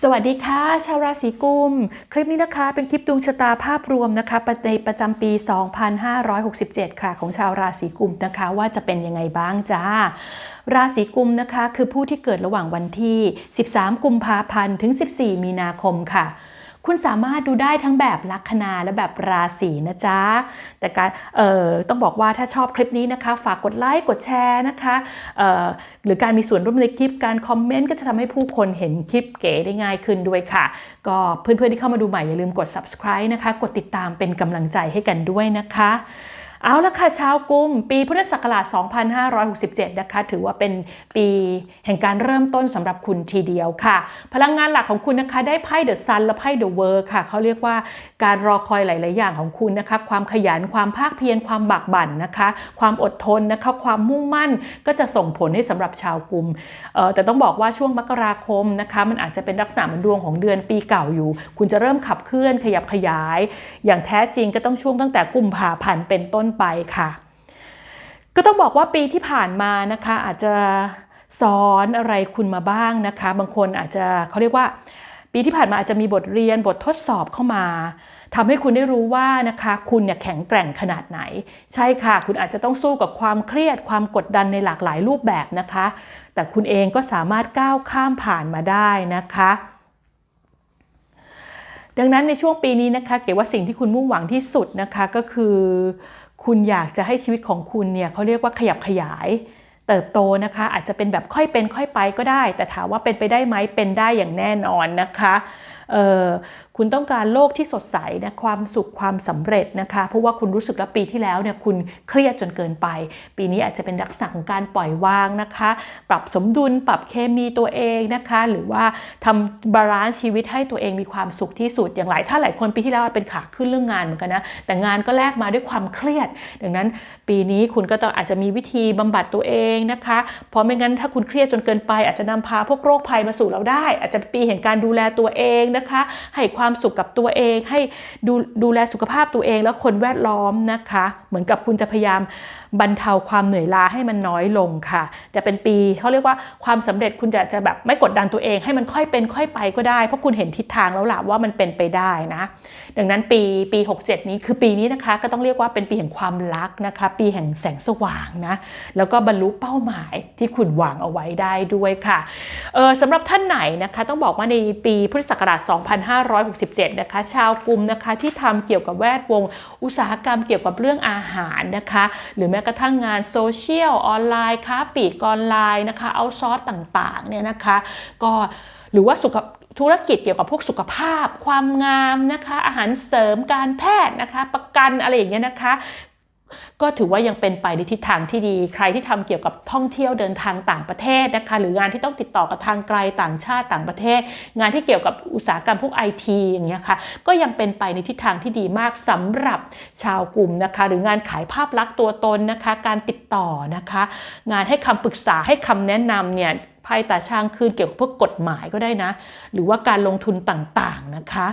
สวัสดีค่ะ ชาวราศีกุม คลิปนี้นะคะเป็นคลิปดวงชะตาภาพรวมนะคะในประจำปี 2567 ค่ะ ของชาวราศีกุมนะคะ ว่าจะเป็นยังไงบ้างจ้าราศีกุมนะคะ คือผู้ที่เกิดระหว่างวันที่ 13 กุมภาพันธ์ถึง 14 มีนาคมค่ะ คุณสามารถดูได้ทั้งแบบลัคนาและแบบราศีนะจ๊ะ แต่การเอ่อต้องบอกว่าถ้าชอบคลิปนี้นะคะ ฝากกดไลค์กดแชร์นะคะเอ่อหรือการมีส่วนร่วมในคลิปการคอมเมนต์ก็จะทำให้ผู้คนเห็นคลิปเก๋ได้ง่ายขึ้นด้วยค่ะ ก็เพื่อนๆที่เข้ามาดูใหม่อย่าลืมกด subscribe นะคะ กดติดตามเป็นกำลังใจให้กันด้วยนะคะ เอาละค่ะชาวกุม ปีพุทธศักราช 2567 นะคะ ถือว่าเป็นปีแห่งการเริ่มต้นสำหรับคุณทีเดียวค่ะ พลังงานหลักของคุณนะคะ ได้ไพ่เดอะซันและไพ่เดอะเวิร์ค่ะเขาเรียกว่าการรอคอยหลาย ๆ อย่างของคุณนะคะ ความขยันความภาคเพียรความบากบั่นนะคะ ความอดทนนะคะความมุ่งมั่นก็จะส่งผลให้สำหรับชาวกุมเอ่อแต่ต้องบอกว่าช่วงมกราคมนะคะ มันอาจจะเป็นลักษณะเหมือนดวงของเดือนปีเก่าอยู่ คุณจะเริ่มขับเคลื่อนขยับขยาย อย่างแท้จริงก็ต้องช่วงตั้งแต่กุมภาพันธ์เป็นต้นไปค่ะ ก็ต้องบอกว่าปีที่ผ่านมานะคะ อาจจะสอนอะไรคุณมาบ้างนะคะ บางคนอาจจะเขาเรียกว่า ปีที่ผ่านมาอาจจะมีบทเรียนบททดสอบเข้ามาทำให้คุณได้รู้ว่านะคะ คุณเนี่ยแข็งแกร่งขนาดไหน ใช่ค่ะ คุณอาจจะต้องสู้กับความเครียดความกดดันในหลากหลายรูปแบบนะคะ แต่คุณเองก็สามารถก้าวข้ามผ่านมาได้นะคะดังนั้นในช่วงปีนี้นะคะ เก๋ว่าสิ่งที่คุณมุ่งหวังที่สุดนะคะก็คือ คุณอยากจะให้ชีวิตของคุณเนี่ยเขาเรียกว่าขยับขยาย เติบโตนะคะ อาจจะเป็นแบบค่อยเป็นค่อยไปก็ได้ แต่ถามว่าเป็นไปได้ไหมเป็นได้อย่างแน่นอนนะคะคุณต้องการโลกที่สดใสนะความสุขความสำเร็จนะคะเพราะว่าคุณรู้สึกแล้วปีที่แล้วเนี่ยคุณเครียดจนเกินไป ปีนี้อาจจะเป็นลักษณะของการปล่อยวางนะคะ ปรับสมดุลปรับเคมีตัวเองนะคะ หรือว่าทำบาลานซ์ชีวิตให้ตัวเองมีความสุขที่สุดอย่างหลายถ้าหลายคนปีที่แล้วเป็นขาขึ้นเรื่องงานเหมือนกันนะแต่งานก็แลกมาด้วยความเครียด ดังนั้นปีนี้คุณก็ต้องอาจจะมีวิธีบำบัดตัวเองนะคะเพราะไม่งั้นถ้าคุณเครียดจนเกินไป อาจจะนำพาพวกโรคภัยมาสู่เราได้ อาจจะปีแห่งการดูแลตัวเองนะคะให้ความความสุขกับตัวเอง ให้ดูดูแลสุขภาพตัวเองและคนแวดล้อมนะคะ เหมือนกับคุณจะพยายาม บรรเทาความเหนื่อยล้าให้มันน้อยลงค่ะ จะเป็นปีเขาเรียกว่าความสำเร็จคุณจะจะแบบไม่กดดันตัวเองให้มันค่อยเป็นค่อยไปก็ได้ เพราะคุณเห็นทิศทางแล้วล่ะว่ามันเป็นไปได้นะดังนั้นปีปี 67 นี้คือปีนี้นะคะก็ต้องเรียกว่าเป็นปีแห่งความรักนะคะ ปีแห่งแสงสว่างนะแล้วก็บรรลุเป้าหมายที่คุณวางเอาไว้ได้ด้วยค่ะเออสำหรับท่านไหนนะคะต้องบอกว่าในปีพุทธศักราช 2567 นะคะ ชาวกลุ่มนะคะที่ทำเกี่ยวกับแวดวง อุตสาหกรรมเกี่ยวกับเรื่องอาหารนะคะ หรือแม้กระทั่งงานโซเชียลออนไลน์ค้าปลีกออนไลน์นะคะเอาซอร์สต่างๆเนี่ยนะคะก็หรือว่าสุขธุรกิจเกี่ยวกับพวกสุขภาพ ความงามนะคะ อาหารเสริมการแพทย์นะคะ ประกันอะไรอย่างเงี้ยนะคะ ก็ถือว่ายังเป็นไปในทิศทางที่ดี ใครที่ทำเกี่ยวกับท่องเที่ยวเดินทางต่างประเทศนะคะ หรืองานที่ต้องติดต่อกับทางไกลต่างชาติต่างประเทศ งานที่เกี่ยวกับอุตสาหกรรมพวกไอทีอย่างเงี้ยค่ะ ก็ยังเป็นไปในทิศทางที่ดีมากสำหรับชาวกลุ่มนะคะ หรืองานขายภาพลักษณ์ตัวตนนะคะ การติดต่อนะคะ งานให้คำปรึกษาให้คำแนะนำเนี่ยไพ่ตาช่างคืนเกี่ยวกับพวกกฎหมายก็ได้นะ หรือว่าการลงทุนต่างๆนะคะ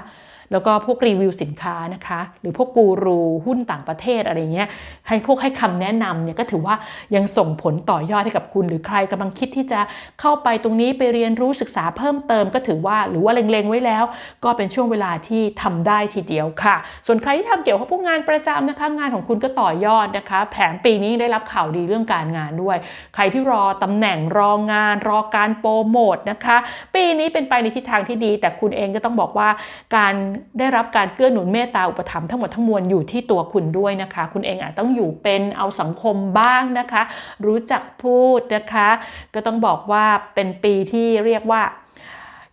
แล้วก็พวกรีวิวสินค้านะคะ หรือพวกกูรูหุ้นต่างประเทศอะไรเงี้ยให้พวกให้คำแนะนำเนี่ยก็ถือว่ายังส่งผลต่อยอดให้กับคุณ หรือใครกำลังคิดที่จะเข้าไปตรงนี้ไปเรียนรู้ศึกษาเพิ่มเติมก็ถือว่าหรือว่าเล็งๆไว้แล้ว ก็เป็นช่วงเวลาที่ทำได้ทีเดียวค่ะ ส่วนใครที่ทำเกี่ยวกับพวกงานประจำนะคะ งานของคุณก็ต่อยอดนะคะ แผนปีนี้ได้รับข่าวดีเรื่องการงานด้วย ใครที่รอตำแหน่งรองาน รอการโปรโมทนะคะ ปีนี้เป็นไปในทิศทางที่ดี แต่คุณเองก็ต้องบอกว่าการได้รับการเกื้อหนุนเมตตาอุปถัมภ์ทั้งหมดทั้งมวลอยู่ที่ตัวคุณด้วยนะคะ คุณเองอาจต้องอยู่เป็นเอาสังคมบ้างนะคะ รู้จักพูดนะคะ ก็ต้องบอกว่าเป็นปีที่เรียกว่า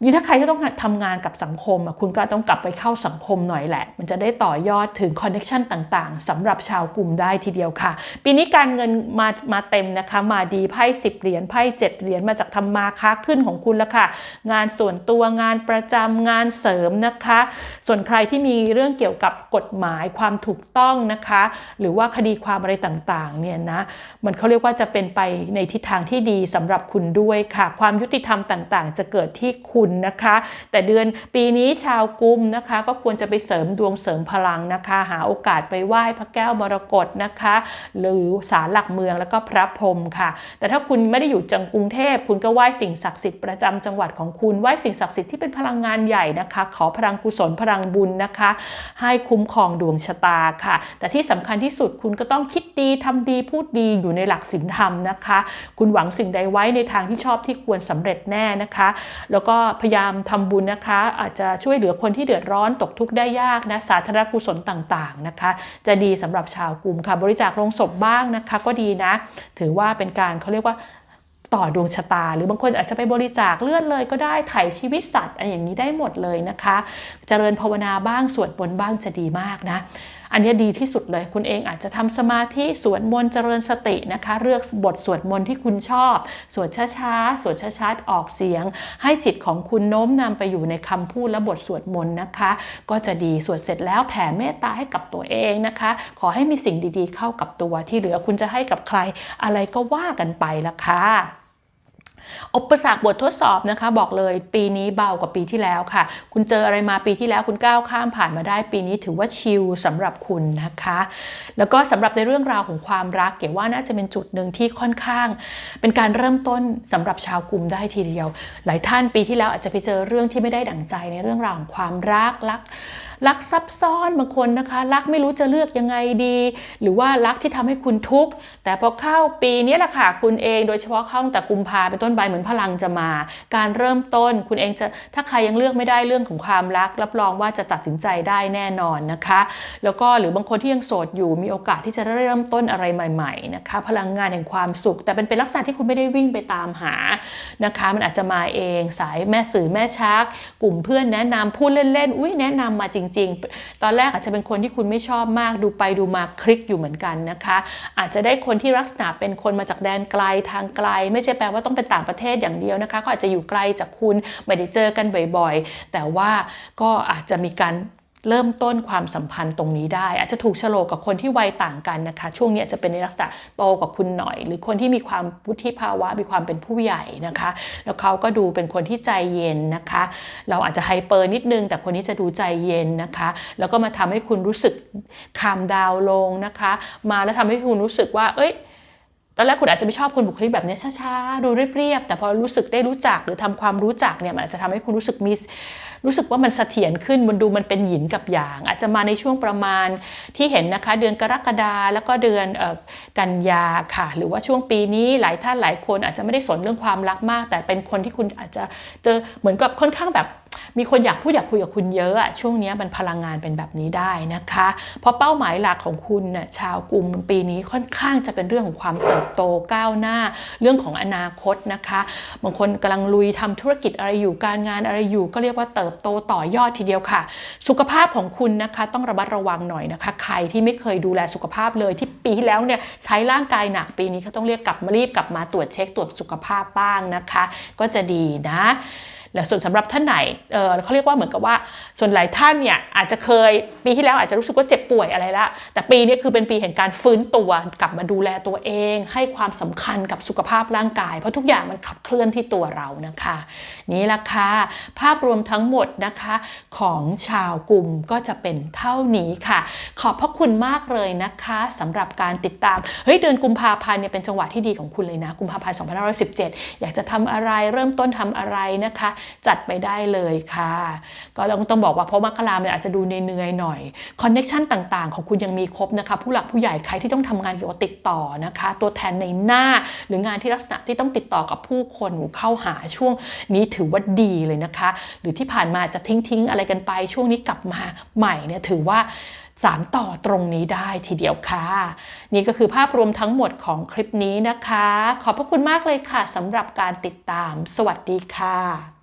ยิ่งถ้าใครที่ต้องทำงานกับสังคมคุณก็ต้องกลับไปเข้าสังคมหน่อยแหละ มันจะได้ต่อยอดถึงคอนเน็ชันต่างๆสำหรับชาวกลุ่มได้ทีเดียวค่ะ ปีนี้การเงินมามาเต็มนะคะ มาดีไพ่สิบเหรียญไพ่เจ็ดเหรียญมาจากทำมาค้าขึ้นของคุณแล้วค่ะ งานส่วนตัวงานประจำงานเสริมนะคะ ส่วนใครที่มีเรื่องเกี่ยวกับกฎหมายความถูกต้องนะคะ หรือว่าคดีความอะไรต่างๆเนี่ยนะมันเขาเรียกว่าจะเป็นไปในทิศทางที่ดีสำหรับคุณด้วยค่ะ ความยุติธรรมต่างๆ จะเกิดที่คุณคุณนะคะ แต่เดือนปีนี้ชาวกุมนะคะ ก็ควรจะไปเสริมดวงเสริมพลังนะคะ หาโอกาสไปไหว้พระแก้วมรกตนะคะ หรือศาลหลักเมืองแล้วก็พระพรหมค่ะ แต่ถ้าคุณไม่ได้อยู่จังกรุงเทพ คุณก็ไหว้สิ่งศักดิ์สิทธิ์ประจำจังหวัดของคุณไหว้สิ่งศักดิ์สิทธิ์ที่เป็นพลังงานใหญ่นะคะ ขอพลังกุศลพลังบุญนะคะ ให้คุ้มครองดวงชะตาค่ะ แต่ที่สำคัญที่สุดคุณก็ต้องคิดดีทำดีพูดดีอยู่ในหลักศีลธรรมนะคะ คุณหวังสิ่งใดไว้ในทางที่ชอบที่ควรสำเร็จแน่นะคะ แล้วก็พยายามทำบุญนะคะ อาจจะช่วยเหลือคนที่เดือดร้อนตกทุกข์ได้ยากนะสาธารณกุศลต่างๆนะคะ จะดีสำหรับชาวกลุ่มค่ะ บริจาคลงศพบ้างนะคะ ก็ดีนะ ถือว่าเป็นการเขาเรียกว่าต่อดวงชะตา หรือบางคนอาจจะไปบริจาคเลือนเลยก็ได้ไถ่ชีวิตสัตว์อะไรอย่างนี้ได้หมดเลยนะคะ เจริญภาวนาบ้างสวดมนต์บ้างจะดีมากนะ อันนี้ดีที่สุดเลย คุณเองอาจจะทำสมาธิสวดมนต์เจริญสตินะคะ เลือกบทสวดมนต์ที่คุณชอบ สวดช้าๆ สวดช้าๆ ออกเสียง ให้จิตของคุณโน้มนำไปอยู่ในคำพูดและบทสวดมนต์นะคะ ก็จะดีสวดเสร็จแล้วแผ่เมตตาให้กับตัวเองนะคะ ขอให้มีสิ่งดีๆ เข้ากับตัวที่เหลือคุณจะให้กับใครอะไรก็ว่ากันไปละค่ะ อุปสรรคบททดสอบนะคะ บอกเลยปีนี้เบากว่าปีที่แล้วค่ะ คุณเจออะไรมาปีที่แล้วคุณก้าวข้ามผ่านมาได้ ปีนี้ถือว่าชิลสำหรับคุณนะคะ แล้วก็สำหรับในเรื่องราวของความรักเก๋ว่าน่าจะเป็นจุดหนึ่งที่ค่อนข้าง เป็นการเริ่มต้นสำหรับชาวกลุ่มได้ทีเดียว หลายท่านปีที่แล้วอาจจะไปเจอเรื่องที่ไม่ได้ดั่งใจในเรื่องราวของความรักรัก รักซับซ้อนบางคนนะคะ รักไม่รู้จะเลือกยังไงดี หรือว่ารักที่ทำให้คุณทุกข์แต่พอเข้าปีนี้แหละค่ะคุณเองโดยเฉพาะเข้าตั้งแต่กุมภาเป็นต้นไปเหมือนพลังจะมา การเริ่มต้นคุณเองจะถ้าใครยังเลือกไม่ได้เรื่องของความรัก รับรองว่าจะตัดสินใจได้แน่นอนนะคะ แล้วก็หรือบางคนที่ยังโสดอยู่มีโอกาสที่จะเริ่มต้นอะไรใหม่ๆนะคะพลังงานแห่งความสุข แต่เป็นเป็นลักษณะที่คุณไม่ได้วิ่งไปตามหานะคะ มันอาจจะมาเองสายแม่สื่อแม่ชัก กลุ่มเพื่อนแนะนำพูดเล่นๆอุ้ยแนะนำมาจริงๆ ตอนแรกอาจจะเป็นคนที่คุณไม่ชอบมากดูไปดูมาคลิกอยู่เหมือนกันนะคะ อาจจะได้คนที่ลักษณะเป็นคนมาจากแดนไกลทางไกล ไม่ใช่แปลว่าต้องเป็นต่างประเทศอย่างเดียวนะคะ ก็อาจจะอยู่ไกลจากคุณไม่ได้เจอกันบ่อยๆ แต่ว่าก็อาจจะมีการ เริ่มต้นความสัมพันธ์ตรงนี้ได้ อาจจะถูกโฉลกกับคนที่วัยต่างกันนะคะ ช่วงนี้จะเป็นในลักษณะโตกว่าคุณหน่อย หรือคนที่มีความวุฒิภาวะมีความเป็นผู้ใหญ่นะคะ แล้วเขาก็ดูเป็นคนที่ใจเย็นนะคะ เราอาจจะไฮเปอร์นิดนึง แต่คนนี้จะดูใจเย็นนะคะ แล้วก็มาทำให้คุณรู้สึกคามดาวลงนะคะ มาแล้วทำให้คุณรู้สึกว่า เอ้ย ตอนแรกคุณอาจจะไม่ชอบคนบุคลิกแบบนี้ช้าๆ ดูเรียบๆ แต่พอรู้สึกได้รู้จักหรือทำความรู้จักเนี่ยมันอาจจะทำให้คุณรู้สึกมีรู้สึกว่ามันเสถียรขึ้นมันดูมันเป็นหยินกับหยาง อาจจะมาในช่วงประมาณที่เห็นนะคะ เดือนกรกฎาแล้วก็เดือนกันยาค่ะ หรือว่าช่วงปีนี้หลายท่านหลายคนอาจจะไม่ได้สนเรื่องความรักมาก แต่เป็นคนที่คุณอาจจะเจอเหมือนกับค่อนข้างแบบ มีคนอยากพูดอยากคุยกับคุณเยอะอะช่วงนี้มันพลังงานเป็นแบบนี้ได้นะคะ เพราะเป้าหมายหลักของคุณน่ะชาวกลุ่มปีนี้ค่อนข้างจะเป็นเรื่องของความเติบโตก้าวหน้า เรื่องของอนาคตนะคะ บางคนกำลังลุยทำธุรกิจอะไรอยู่การงานอะไรอยู่ ก็เรียกว่าเติบโตต่อยอดทีเดียวค่ะ สุขภาพของคุณนะคะต้องระมัดระวังหน่อยนะคะ ใครที่ไม่เคยดูแลสุขภาพเลยที่ปีที่แล้วเนี่ยใช้ร่างกายหนักปีนี้เขาต้องเรียกกลับมารีบกลับมาตรวจเช็คตรวจสุขภาพบ้างนะคะ ก็จะดีนะ และส่วนสำหรับท่านไหนเออเขาเรียกว่าเหมือนกับว่า ส่วนหลายท่านเนี่ยอาจจะเคยปีที่แล้วอาจจะรู้สึกว่าเจ็บป่วยอะไรละ แต่ปีนี้คือเป็นปีแห่งการฟื้นตัวกลับมาดูแลตัวเอง ให้ความสำคัญกับสุขภาพร่างกาย เพราะทุกอย่างมันขับเคลื่อนที่ตัวเรานะคะ นี่ละค่ะภาพรวมทั้งหมดนะคะของชาวกลุ่มก็จะเป็นเท่านี้ค่ะ ขอบพระคุณมากเลยนะคะสำหรับการติดตามเฮ้ยเดือนกุมภาพันธ์เนี่ยเป็นจังหวะที่ดีของคุณเลยนะกุมภาพันธ์2517 อยากจะทำอะไรเริ่มต้นทำอะไรนะคะจัดไปได้เลยค่ะ ก็ต้องต้องบอกว่าเพราะมกราเนี่ยอาจจะดูเหนื่อยหน่อยคอนเน็ชันต่างๆ ของคุณยังมีครบนะคะ ผู้หลักผู้ใหญ่ใครที่ต้องทำงานเกี่ยวกับติดต่อนะคะ ตัวแทนในหน้าหรืองานที่ลักษณะที่ต้องติดต่อกับผู้คนหเข้าหาช่วงนี้ถือว่าดีเลยนะคะ หรือที่ผ่านมาจะทิ้งๆอะไรกันไป ช่วงนี้กลับมาใหม่เนี่ยถือว่าสารต่อตรงนี้ได้ทีเดียวค่ะ นี่ก็คือภาพรวมทั้งหมดของคลิปนี้นะคะ ขอบพระคุณมากเลยค่ะสำหรับการติดตาม สวัสดีค่ะ